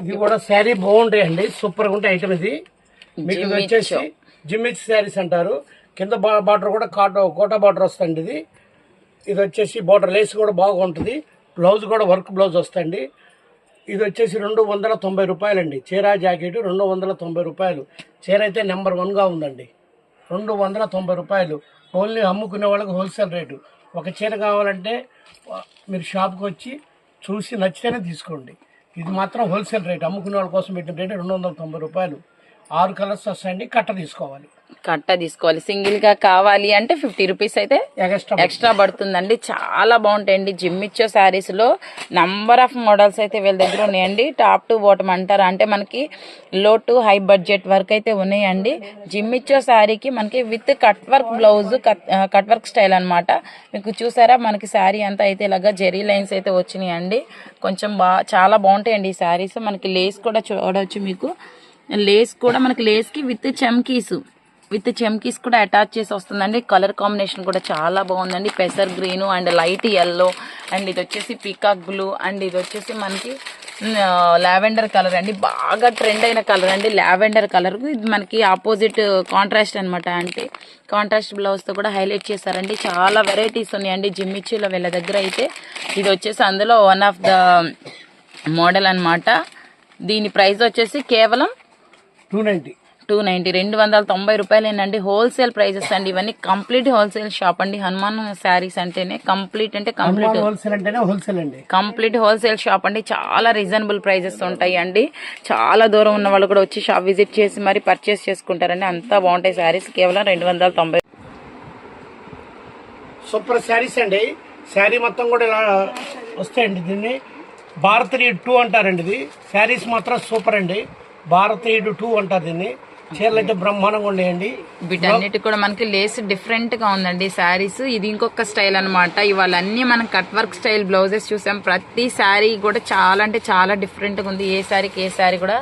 ఇది కూడా శారీ బాగుంటాయండి సూపర్గా ఉంటాయి ఐటమ్ ఇది. మీకు ఇది వచ్చేసి జిమ్మిచ్ శారీస్ అంటారు. కింద బార్డర్ కూడా కాటో కోటా బార్డర్ వస్తుంది ఇది ఇది వచ్చేసి బార్డర్ లేస్ కూడా బాగుంటుంది బ్లౌజ్ కూడా వర్క్ బ్లౌజ్ వస్తుంది. ఇది వచ్చేసి రెండు వందల తొంభై రూపాయలండి చీర జాకెట్ రెండు వందల తొంభై రూపాయలు. చీర అయితే నెంబర్ వన్గా ఉందండి. రెండు వందల తొంభై రూపాయలు. ఓన్లీ అమ్ముకునే వాళ్ళకి హోల్సేల్ రేటు ఒక చీర కావాలంటే మీరు షాప్కి వచ్చి చూసి నచ్చితేనే తీసుకోండి. ఇది మాత్రం హోల్సేల్ రేట్. అమ్ముకునే వాళ్ళ కోసం పెట్టిన రేటు రెండు వందల తొంభై రూపాయలు. ఆరు కలర్స్ వస్తాయండి కట్ట తీసుకోవాలి. కట్ట తీసుకోవాలి. సింగిల్గా కావాలి అంటే ఫిఫ్టీ రూపీస్ అయితే ఎక్స్ట్రా ఎక్స్ట్రా పడుతుందండి. చాలా బాగుంటాయండి. జిమ్మిచ్చో శారీస్లో నంబర్ ఆఫ్ మోడల్స్ అయితే వీళ్ళ దగ్గర ఉన్నాయండి. టాప్ టు బాటమ్ అంటారా? అంటే మనకి లో టు హై బడ్జెట్ వరకు అయితే ఉన్నాయండి. జిమ్మిచ్చో శారీకి మనకి with cut work blouse cut work style అన్నమాట. మీకు చూసారా? మనకి శారీ అంతా అయితే ఇలాగా జెరీ లైన్స్ అయితే వచ్చినాయండి. కొంచెం బా చాలా బాగుంటాయండి ఈ శారీస్ మనకి లేస్ కూడా చూడవచ్చు మీకు. లేస్ కూడా మనకి లేస్కి విత్ చమ్కీస్ విత్ చెమ్కీస్ కూడా అటాచ్ చేసి వస్తుందండి. కలర్ కాంబినేషన్ కూడా చాలా బాగుందండి. పెసర్ green and light yellow and ఇది వచ్చేసి పీకాక్ బ్లూ అండ్ ఇది వచ్చేసి మనకి లావెండర్ కలర్ అండి. బాగా ట్రెండ్ అయిన కలర్ అండి. Lavender colour. ఇది మనకి ఆపోజిట్ కాంట్రాస్ట్ అనమాట అంటే. కాంట్రాస్ట్ బ్లౌజ్తో కూడా హైలైట్ చేశారండి. చాలా వెరైటీస్ ఉన్నాయండి. జిమ్మిచ్చిలో వీళ్ళ దగ్గర అయితే. ఇది వచ్చేసి అందులో వన్ ఆఫ్ ద మోడల్ అనమాట దీని ప్రైస్ వచ్చేసి కేవలం టూ నైంటీ టూ నైంటీ రెండు వందల తొంభై రూపాయలేనండి. హోల్సేల్ ప్రైజెస్ అండి ఇవన్నీ. కంప్లీట్ హోల్సేల్ షాప్ అండి. హనుమాన్ శారీస్ అంటేనే కంప్లీట్ అంటే కంప్లీట్. హోల్సేల్ అంటేనే హోల్సేల్ అండి. కంప్లీట్ హోల్సేల్ షాప్ అండి. చాలా రీజనబుల్ ప్రైజెస్ ఉంటాయి అండి చాలా దూరం ఉన్న వాళ్ళు కూడా వచ్చి షాప్ విజిట్ చేసి మరి పర్చేస్ చేసుకుంటారండి. అంతా బాగుంటాయి శారీస్. కేవలం రెండు వందల తొంభై. సూపర్ శారీస్ అండి. శారీ మొత్తం కూడా ఇలా వస్తాయండి దీన్ని. భారతీయుడు టూ అంటారండి ఇది. శారీస్ మాత్రం సూపర్ అండి. భారతీయుడు టూ అంటారు దీన్ని. చీరలు అయితే బ్రహ్మాండంగా ఉండేయండి వీటన్నిటి కూడా మనకి లేస్ డిఫరెంట్గా ఉందండి. శారీస్ ఇది ఇంకొక స్టైల్ అనమాట ఇవాళ అన్ని మనం కట్ వర్క్ స్టైల్ బ్లౌజెస్ చూసాం. ప్రతి శారీ కూడా చాలా అంటే చాలా డిఫరెంట్గా ఉంది. ఏ శారీకి ఏ శారీ కూడా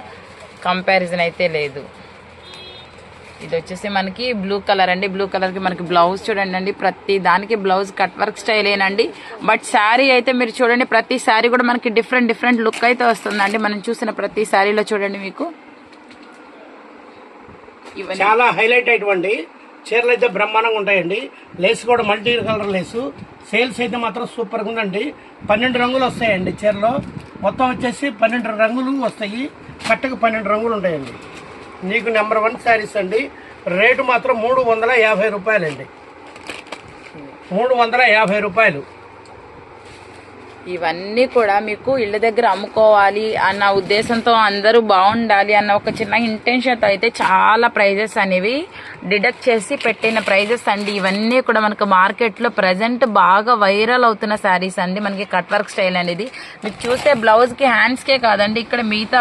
కంపారిజన్ అయితే లేదు. ఇది వచ్చేసి మనకి బ్లూ కలర్ అండి. బ్లూ కలర్కి మనకి బ్లౌజ్ చూడండి అండి. ప్రతి దానికి బ్లౌజ్ కట్ వర్క్ స్టైల్ ఏనండి. బట్ శారీ అయితే మీరు చూడండి ప్రతి శారీ కూడా మనకి డిఫరెంట్ డిఫరెంట్ లుక్ అయితే వస్తుందండి. మనం చూసిన ప్రతి శారీలో చూడండి మీకు. ఇవన్నీ. చాలా హైలైట్ అయ్యేటువంటి చీరలు అయితే బ్రహ్మాండంగా ఉంటాయండి. లేస్ కూడా మల్టీ కలర్ లేసు. సేల్స్ అయితే మాత్రం సూపర్గా ఉందండి. పన్నెండు రంగులు వస్తాయండి చీరలో. మొత్తం వచ్చేసి పన్నెండు రంగులు వస్తాయి. కట్టకు పన్నెండు రంగులు ఉంటాయండి. నీకు నెంబర్ వన్ శారీస్ అండి. రేటు మాత్రం మూడు వందల యాభై రూపాయలండి. మూడు వందల యాభై రూపాయలు. ఇవన్నీ కూడా మీకు ఇళ్ళ దగ్గర అమ్ముకోవాలి అన్న ఉద్దేశంతో అందరూ బాగుండాలి అన్న ఒక చిన్న ఇంటెన్షన్తో అయితే చాలా ప్రైజెస్ అనేవి డిడక్ట్ చేసి పెట్టిన ప్రైజెస్ అండి. ఇవన్నీ కూడా మనకు మార్కెట్లో ప్రజెంట్ బాగా వైరల్ అవుతున్న శారీస్ అండి. మనకి కట్ వర్క్ స్టైల్ అనేది. మీకు చూస్తే బ్లౌజ్కి హ్యాండ్స్కే కాదండి. ఇక్కడ మిగతా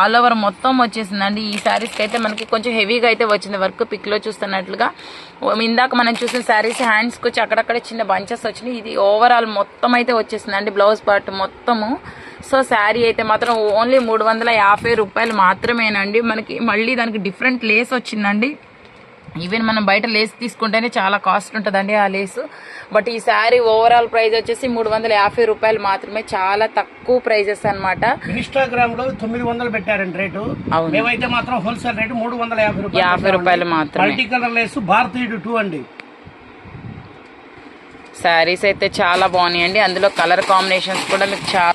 ఆల్ ఓవర్ మొత్తం వచ్చేసిందండి. ఈ శారీస్కి అయితే మనకి కొంచెం హెవీగా అయితే వచ్చింది వర్క్ పిక్లో చూస్తున్నట్లుగా. ఇందాక మనం చూసిన శారీస్ హ్యాండ్స్కి వచ్చి అక్కడక్కడ చిన్న బంచెస్ వచ్చినాయి. ఇది ఓవరాల్ మొత్తం అయితే వచ్చేసిందండి. బ్లౌజ్ పార్ట్ మొత్తము. సో శారీ అయితే మాత్రం ఓన్లీ మూడు వందల యాభై రూపాయలు మాత్రమేనండి. మనకి మళ్ళీ దానికి డిఫరెంట్ లేస్ వచ్చిందండి. ఈవెన్ మనం బయట లేస్ తీసుకుంటేనే చాలా కాస్ట్ ఉంటుందండి ఆ లేసు. బట్ ఈ శారీ ఓవరాల్ ప్రైస్ వచ్చేసి మూడు వందల యాభై రూపాయలు మాత్రమే. చాలా తక్కువ ప్రైజెస్ అన్నమాట. ఇన్స్టాగ్రామ్లో తొమ్మిది వందలు పెట్టారండి రేటు. అవును. మేమైతే మాత్రం హోల్సేల్ రేటు మూడు వందల యాభై రూపాయలు యాభై రూపాయలు మాత్రమే. మల్టీ కలర్ లేసు భారతీయుడు టూ అండి. శారీస్ అయితే చాలా బాగున్నాయండి. అందులో కలర్ కాంబినేషన్స్ కూడా మీకు చాలా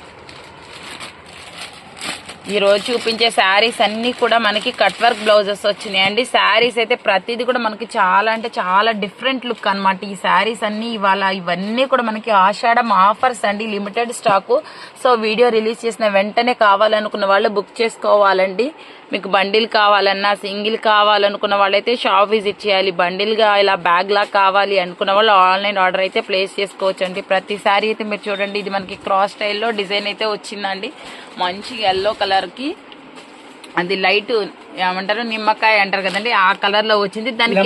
ఈరోజు చూపించే శారీస్ అన్నీ కూడా మనకి కట్ వర్క్ బ్లౌజెస్ వచ్చినాయండి. శారీస్ అయితే ప్రతిదీ కూడా మనకి చాలా అంటే చాలా డిఫరెంట్ లుక్ అనమాట ఈ శారీస్ అన్ని ఇవాళ ఇవన్నీ కూడా మనకి ఆషాఢం ఆఫర్స్ అండి limited stock. So video release చేసిన వెంటనే కావాలనుకున్న వాళ్ళు బుక్ చేసుకోవాలండి. మీకు బండిల్ కావాలన్నా సింగిల్ కావాలనుకున్న వాళ్ళైతే షాప్ విజిట్ చేయాలి. బండిల్గా ఇలా బ్యాగ్లా కావాలి అనుకున్న వాళ్ళు ఆన్లైన్ ఆర్డర్ అయితే ప్లేస్ చేసుకోవచ్చు అండి ప్రతిసారి అయితే మీరు చూడండి ఇది మనకి క్రాస్ స్టైల్లో డిజైన్ అయితే వచ్చిందండి. మంచి ఎల్లో కలర్కి అది లైట్ ఏమంటారు? నిమ్మకాయ అంటారు కదండి. ఆ కలర్లో వచ్చింది. దానికి.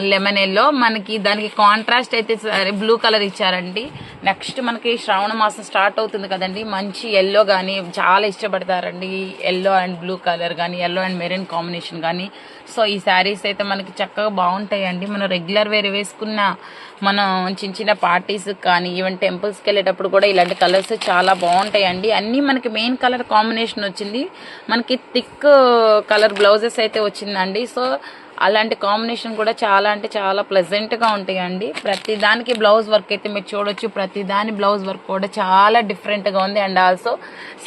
లెమన్ ఎల్లో మనకి దానికి కాంట్రాస్ట్ అయితే బ్లూ కలర్ ఇచ్చారండి. నెక్స్ట్ మనకి శ్రావణ మాసం స్టార్ట్ అవుతుంది కదండి. మంచి ఎల్లో కానీ చాలా ఇష్టపడతారండి. ఎల్లో అండ్ బ్లూ కలర్ కానీ ఎల్లో అండ్ మెరూన్ కాంబినేషన్ కానీ సో ఈ శారీస్ అయితే మనకి చక్కగా బాగుంటాయండి. మనం రెగ్యులర్ వేర్ వేసుకున్న మనం చిన్న చిన్న పార్టీస్ కానీ ఈవెన్ టెంపుల్స్కి వెళ్ళేటప్పుడు కూడా ఇలాంటి కలర్స్ చాలా బాగుంటాయండి. అన్నీ మనకి మెయిన్ కలర్ కాంబినేషన్ వచ్చింది. మనకి థిక్ కలర్ బ్లౌజెస్ అయితే వచ్చిందండి. సో అలాంటి కాంబినేషన్ కూడా చాలా అంటే చాలా ప్లెజెంట్గా ఉంటాయండి. ప్రతి దానికి బ్లౌజ్ వర్క్ అయితే మీరు చూడొచ్చు. ప్రతి దాని బ్లౌజ్ వర్క్ కూడా చాలా డిఫరెంట్గా ఉంది. అండ్ ఆల్సో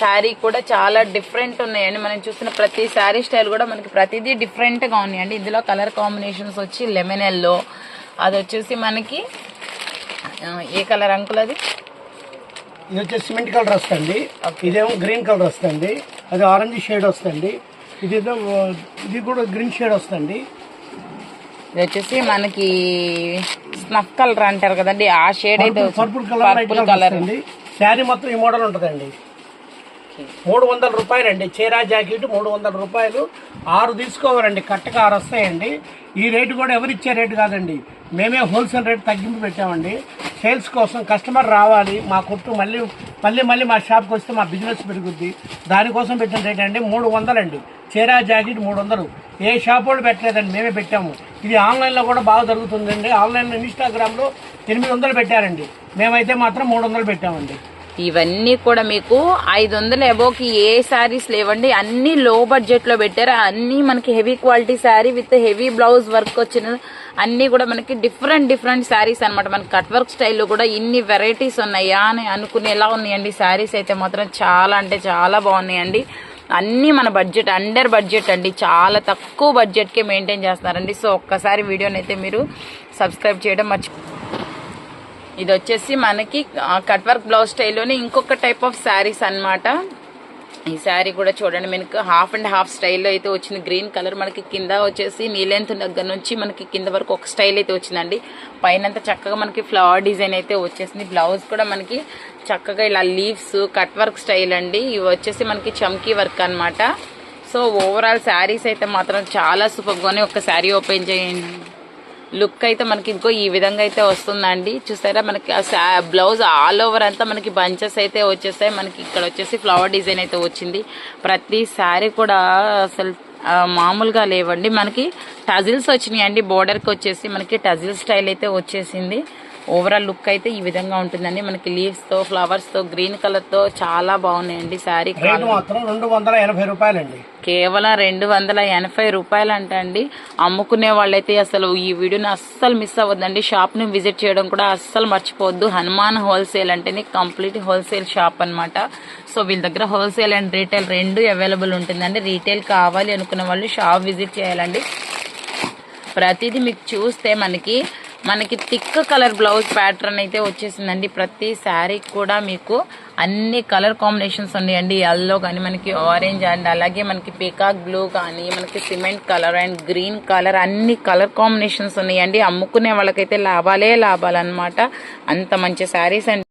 శారీ కూడా చాలా డిఫరెంట్ ఉన్నాయండి. మనం చూస్తున్న ప్రతి శారీ స్టైల్ కూడా మనకి ప్రతిదీ డిఫరెంట్గా ఉన్నాయండి. ఇందులో కలర్ కాంబినేషన్స్ వచ్చి లెమన్ ఎల్లో అది వచ్చేసి మనకి ఏ కలర్ అంకుల్ అది? ఇది వచ్చేసి సిమెంట్ కలర్ వస్తుంది. ఇదేమో గ్రీన్ కలర్ వస్తుంది. అది ఆరెంజ్ షేడ్ వస్తుంది. ఇది ఇది కూడా గ్రీన్ షేడ్ వస్తుంది. ఇది వచ్చేసి మనకి స్నఫ్ కలర్ అంటారు కదండి ఆ షేడ్ అయితే పర్పుల్ కలర్ పర్పుల్ కలర్ వస్తుంది. శారీ మొత్తం ఈ మోడల్ ఉంటుందండి. మూడు వందల రూపాయలు అండి చీరా జాకెట్ మూడు వందల రూపాయలు. ఆరు తీసుకోవాలండి. కట్టక ఆరు వస్తాయండి. ఈ రేటు కూడా ఎవరు ఇచ్చే రేటు కాదండి. మేమే హోల్సేల్ రేట్ తగ్గింపు పెట్టామండి. సేల్స్ కోసం కస్టమర్ రావాలి మా కొట్టు మళ్ళీ మళ్ళీ మళ్ళీ మా షాప్కి వస్తే మా బిజినెస్ పెరుగుద్ది. దానికోసం పెట్టిన రేట్ అండి మూడు వందలండి. చీరా జాకెట్ మూడు వందలు. ఏ షాప్ వాళ్ళు పెట్టలేదండి మేమే పెట్టాము. ఇది ఆన్లైన్లో కూడా బాగా జరుగుతుందండి. ఆన్లైన్లో ఇన్స్టాగ్రామ్లో ఎనిమిది వందలు పెట్టారండి. మేమైతే మాత్రం మూడు వందలు పెట్టామండి. ఇవన్నీ కూడా మీకు ఐదు వందల ఎబోకి ఏ శారీస్ లేవండి. అన్ని లో బడ్జెట్లో పెట్టారు. అన్నీ మనకి heavy quality sari with heavy blouse work వచ్చిన అన్ని కూడా మనకి డిఫరెంట్ డిఫరెంట్ శారీస్ అనమాట మనకి కట్ వర్క్ స్టైల్లో కూడా ఇన్ని వెరైటీస్ ఉన్నాయా అని అనుకునేలా ఉన్నాయండి. శారీస్ అయితే మాత్రం చాలా అంటే చాలా బాగున్నాయండి. అన్నీ మన బడ్జెట్ అండర్ బడ్జెట్ అండి. చాలా తక్కువ బడ్జెట్కే మెయింటైన్ చేస్తున్నారండి. సో ఒక్కసారి వీడియోని అయితే మీరు సబ్స్క్రైబ్ చేయడం మర్చి ఇది వచ్చేసి మనకి కట్ వర్క్ బ్లౌజ్ స్టైల్లోనే ఇంకొక టైప్ ఆఫ్ శారీస్ అనమాట ఈ శారీ కూడా చూడండి మనకు హాఫ్ అండ్ హాఫ్ స్టైల్లో అయితే వచ్చింది. గ్రీన్ కలర్ మనకి కింద వచ్చేసి నీలెంత్ దగ్గర నుంచి మనకి కింద వరకు ఒక స్టైల్ అయితే వచ్చిందండి. పైన చక్కగా మనకి ఫ్లవర్ డిజైన్ అయితే వచ్చేసింది. బ్లౌజ్ కూడా మనకి చక్కగా ఇలా లీవ్స్ కట్ వర్క్ స్టైల్ అండి. ఇవి వచ్చేసి మనకి చమ్కీ వర్క్ అన్నమాట. సో ఓవరాల్ శారీస్ అయితే మాత్రం చాలా సూపర్గానే ఒక శారీ ఓపెన్ చేయండి. లుక్ అయితే మనకి ఇంకో ఈ విధంగా అయితే వస్తుందండి. చూసారా మనకి ఆ బ్లౌజ్ ఆల్ ఓవర్ అంతా మనకి బంచెస్ అయితే వచ్చేస్తాయి. మనకి ఇక్కడ వచ్చేసి ఫ్లవర్ డిజైన్ అయితే వచ్చింది. ప్రతి శారీ కూడా అసలు మామూలుగా లేవండి. మనకి టజిల్స్ వచ్చినాయి అండి బోర్డర్కి వచ్చేసి మనకి టజిల్ స్టైల్ అయితే వచ్చేసింది. ఓవరాల్ లుక్ అయితే ఈ విధంగా ఉంటుందండి. మనకి లీవ్స్తో ఫ్లవర్స్తో గ్రీన్ కలర్తో చాలా బాగున్నాయండి. శారీ రెండు వందల ఎనభై రూపాయలండి. కేవలం రెండు వందల ఎనభై రూపాయలు అంట అండి అమ్ముకునే వాళ్ళైతే అసలు ఈ వీడియోని అస్సలు మిస్ అవ్వద్దండి. షాప్ని విజిట్ చేయడం కూడా అస్సలు మర్చిపోవద్దు. హనుమాన్ హోల్సేల్ అంటేనే కంప్లీట్ హోల్సేల్ షాప్ అన్నమాట. సో వీళ్ళ దగ్గర హోల్సేల్ అండ్ రీటైల్ రెండు అవైలబుల్ ఉంటుందండి. రీటైల్ కావాలి అనుకున్న వాళ్ళు షాప్ విజిట్ చేయాలండి. ప్రతిదీ మీకు చూస్తే మనకి మనకి థిక్ కలర్ బ్లౌజ్ ప్యాటర్న్ అయితే వచ్చేసిందండి. ప్రతి శారీ కూడా మీకు అన్ని కలర్ కాంబినేషన్స్ ఉన్నాయండి. ఎల్లో కానీ మనకి ఆరెంజ్ అండ్ అలాగే మనకి పీకాక్ బ్లూ కానీ మనకి cement colour and green colour అన్ని కలర్ కాంబినేషన్స్ ఉన్నాయండి. అమ్ముకునే వాళ్ళకైతే లాభాలే లాభాలన్నమాట. అంత మంచి శారీస్ అండి.